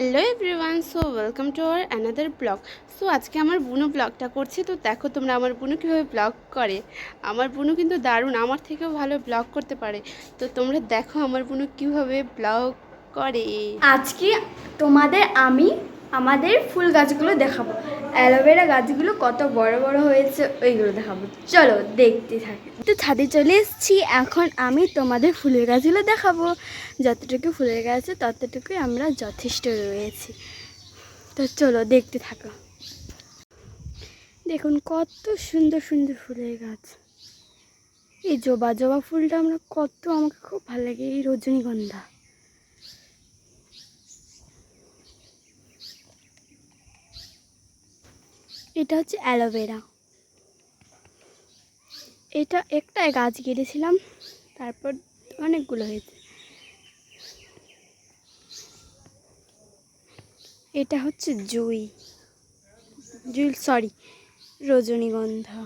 Hello everyone, so welcome to our another blog. So আজকে আমার বুনু ব্লগটা করছে, তো দেখো তোমরা আমার বুনু কীভাবে ব্লগ করে। আমার বুনু কিন্তু দারুণ, আমার থেকেও ভালো ব্লগ করতে পারে। তো তোমরা দেখো আমার বুনু কীভাবে ব্লগ করে। আজকে তোমাদের আমি আমাদের ফুল গাছগুলো দেখাবো। অ্যালোভেরা গাছগুলো কত বড় বড় হয়েছে, ওইগুলো দেখাবো। চলো দেখতে থাকি। তো ছাদে চলে এসেছি। এখন আমি তোমাদের ফুলের গাছগুলো দেখাবো। যতটুকু ফুলের গাছ আছে, ততটুকুই আমরা যথেষ্ট রয়েছি। তো চলো দেখতে থাকো। দেখুন, কত সুন্দর সুন্দর ফুলের গাছ। এই জবা জবা ফুলটা আমরা কত, আমাকে খুব ভালো লাগে। এই রজনীগন্ধা। এটা হচ্ছে অ্যালোভেরা। এটা একটা গাছ কেটেছিলাম তারপর অনেকগুলো হয়েছে। এটা হচ্ছে জুই। জুই সরি রজনীগন্ধা।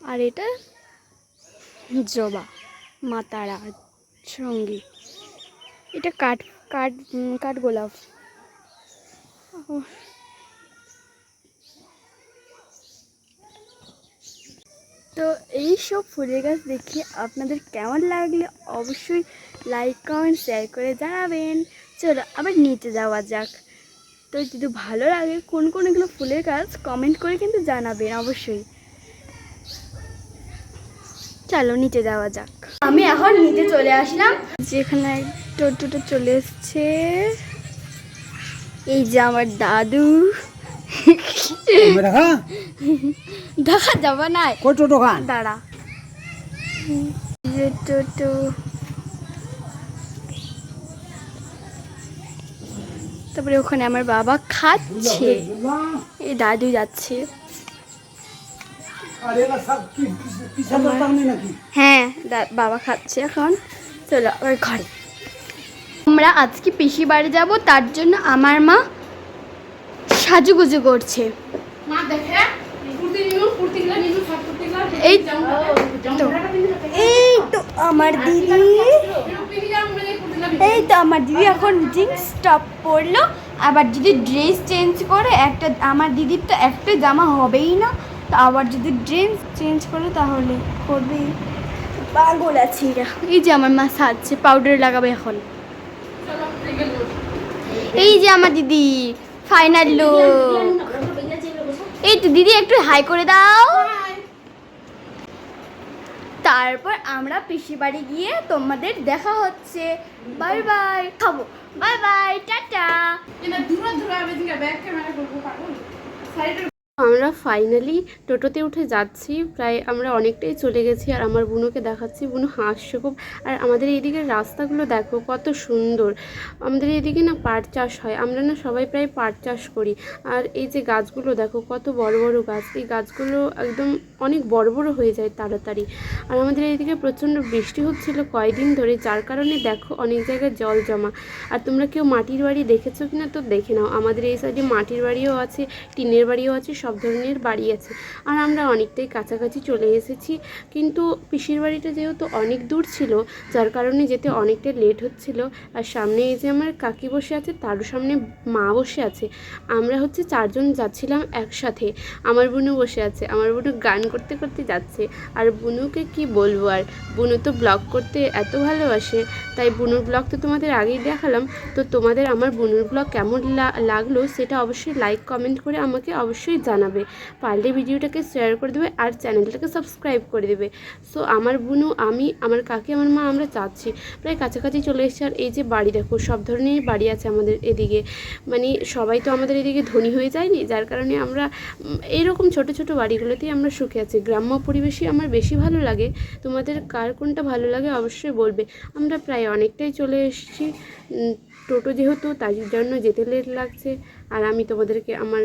আর এটা জবা মাতারা সঙ্গী। এটা কাঠ কাঠ উম, কাঠগোলাপ। তো এই সব ফুলের গাছ দেখে আপনাদের কেমন লাগলে অবশ্যই লাইক কমেন্ট শেয়ার করে জানাবেন। চলো আবার নিচে যাওয়া যাক। তো যদি ভালো লাগে কোন কোন এগুলো ফুলের গাছ কমেন্ট করে কিন্তু জানাবেন অবশ্যই। চলো নিচে যাওয়া যাক। আমি এখন নিচে চলে আসলাম। যেখানে টোটোটা চলে এসছে। এই যে আমার দাদু। দেখা? যাবে না। কত দোকান দাঁড়া। এই যে টোটো। তারপরে ওখানে আমার বাবা খাচ্ছে। এই দাদু যাচ্ছে। হ্যাঁ বাবা খাচ্ছে এখন। চলো আবার ঘরে। আমরা আজকে পিসি বাড়ি যাব তার জন্য আমার মা সাজুগুজু করছে। এই তো এই তো আমার দিদি। এই তো আমার দিদি এখন জিন্স টপ পরলো। আবার যদি ড্রেস চেঞ্জ করে একটা আমার দিদির তো একটা জামা হবেই না। তো আবার যদি ড্রেস চেঞ্জ করে তাহলে করবেই। পাগল আছে এরা এই যে আমার মা সাজছে পাউডার লাগাবে এখন। এই যে আমার দিদি। ফাইনাল লুক এই তো, দিদি, একটু হাই করে দাও। তারপর আমরা পিসি বাড়ি গিয়ে তোমাদের দেখা হচ্ছে। বাই বাই খাব। Bye bye tata. আমরা ফাইনালি টোটোতে উঠে যাচ্ছি। প্রায় আমরা অনেকটাই চলে গেছি আর আমার বুনুকে দেখাচ্ছি। বুনু হাসছে খুব। আর আমাদের এইদিকের রাস্তাগুলো দেখো কত সুন্দর। আমাদের এইদিকে না পাট চাষ হয়। আমরা না সবাই প্রায় পাট চাষ করি। আর এই যে গাছগুলো দেখো কত বড় বড় গাছ। এই গাছগুলো একদম অনেক বড় বড় হয়ে যায় তাড়াতাড়ি। আর আমাদের এইদিকে প্রচণ্ড বৃষ্টি হচ্ছিল কয়দিন ধরে, যার কারণে দেখো অনেক জায়গায় জল জমা। আর তোমরা কেউ মাটির বাড়ি দেখেছ কিনা তো দেখে নাও। আমাদের এই সাইডে মাটির বাড়িও আছে, টিনের বাড়িও আছে সব ধরনের বাড়ি আছে। আর আমরা অনেকটাই কাছাকাছি চলে এসেছি। কিন্তু পিসির বাড়িটা যেহেতু অনেক দূর ছিল, যার কারণে যেতে অনেকটা লেট হচ্ছিল। আর সামনে এই যে আমার কাকি বসে আছে, তারও সামনে মা বসে আছে। আমরা হচ্ছে চারজন যাচ্ছিলাম একসাথে। আমার বুনু বসে আছে। আমার বুনু গান করতে করতে যাচ্ছে। আর বুনুকে কি বলব আর? বুনু তো ব্লগ করতে এত ভালোবাসে। তাই বুনুর ব্লগ তো তোমাদের আগেই দেখালাম। তো তোমাদের আমার বুনুর ব্লগ কেমন লাগল সেটা অবশ্যই লাইক কমেন্ট করে আমাকে অবশ্যই জানাবে। পারলে ভিডিওটাকে শেয়ার করে দেবে আর চ্যানেলটাকে সাবস্ক্রাইব করে দেবে। সো আমার বুনু, আমি, আমার কাকি, আমার মা, আমরা চাচ্ছি প্রায় কাছাকাছি চলে এসেছি আর এই যে বাড়ি দেখো, সব ধরনের বাড়ি আছে আমাদের এদিকে। মানে সবাই তো আমাদের এদিকে ধনী হয়ে যায়নি, যার কারণে আমরা এইরকম ছোট ছোট বাড়িগুলোতেই আমরা সুখে আছি। গ্রাম্য পরিবেশই আমার বেশি ভালো লাগে। তোমাদের কার কোনটা ভালো লাগে অবশ্যই বলবে। আমরা প্রায় অনেকটাই চলে এসেছি। টোটো যেহেতু তার জন্য যেতে লেট লাগছে। আর আমি তোমাদেরকে আমার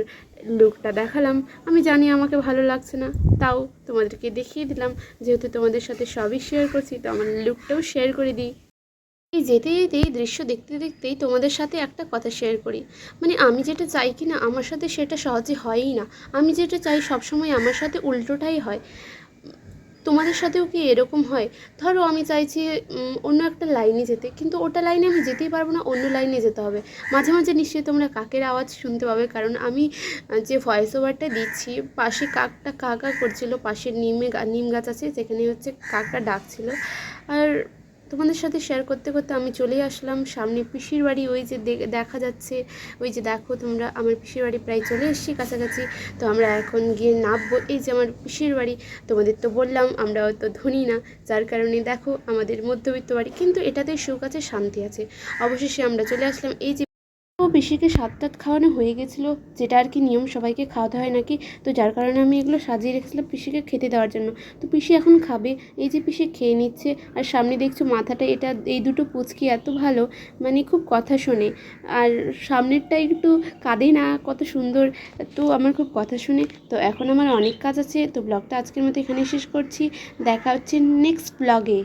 লুকটা দেখালাম। আমি জানি আমাকে ভালো লাগছে না, তাও তোমাদেরকে দেখিয়ে দিলাম। যেহেতু তোমাদের সাথে সবই শেয়ার করছি, তো আমার লুকটাও শেয়ার করে দিই। এই যেতে যেতেই, দৃশ্য দেখতে দেখতেই তোমাদের সাথে একটা কথা শেয়ার করি। মানে আমি যেটা চাই কি না আমার সাথে সেটা সহজে হয়ই না। আমি যেটা চাই সবসময় আমার সাথে উল্টোটাই হয়। তোমাদের সাথেও কি এরকম হয়? ধরো আমি চাইছি অন্য একটা লাইনে যেতে, কিন্তু ওটা লাইনে আমি যেতেই পারব না, অন্য লাইনে যেতে হবে। মাঝে মাঝে নিশ্চয়ই তোমরা কাকের আওয়াজ শুনতে পাবে, কারণ আমি যে ভয়েস ওভারটা দিচ্ছি, পাশে কাকটা কাকা করছিল, পাশে নিমে নিম গাছ আছে সেখানে হচ্ছে কাকটা ডাকছিল। আর তোমাদের সাথে শেয়ার করতে করতে আমি চলে আসলাম। সামনে পিসির বাড়ি, ওই যে দেখা যাচ্ছে, ওই যে দেখো তোমরা, আমার পিসির বাড়ি প্রায় চলে এসেছি কাছাকাছি। তো আমরা এখন গিয়ে নামবো। এই যে আমার পিসির বাড়ি, তোমাদের তো বললাম আমরা অত ধনী না, যার কারণে দেখো আমাদের মধ্যবিত্ত বাড়ি, কিন্তু এটাতে সুখ আছে, শান্তি আছে। অবশেষে আমরা চলে আসলাম। এই যে ও পিসিকে সাত খাওয়ানো হয়ে গেছিল, যেটা আর কি নিয়ম, সবাইকে খাওয়াতে হয় নাকি? তো যার কারণে আমি এগুলো সাজিয়ে রেখেছিলাম পিসিকে খেতে দেওয়ার জন্য। তো পিসি এখন খাবে, এই যে পিসি খেয়ে নিচ্ছে, আর সামনে দেখছ মাথাটা, এটা এই দুটো পুচকি এত ভালো মানে খুব কথা শোনে। আর সামনেরটা একটু কাঁদে না, কত সুন্দর, তো আমার খুব কথা শুনে। তো এখন আমার অনেক কাজ আছে, তো ব্লগটা আজকের মতো এখানে শেষ করছি। দেখা হচ্ছে নেক্সট ব্লগে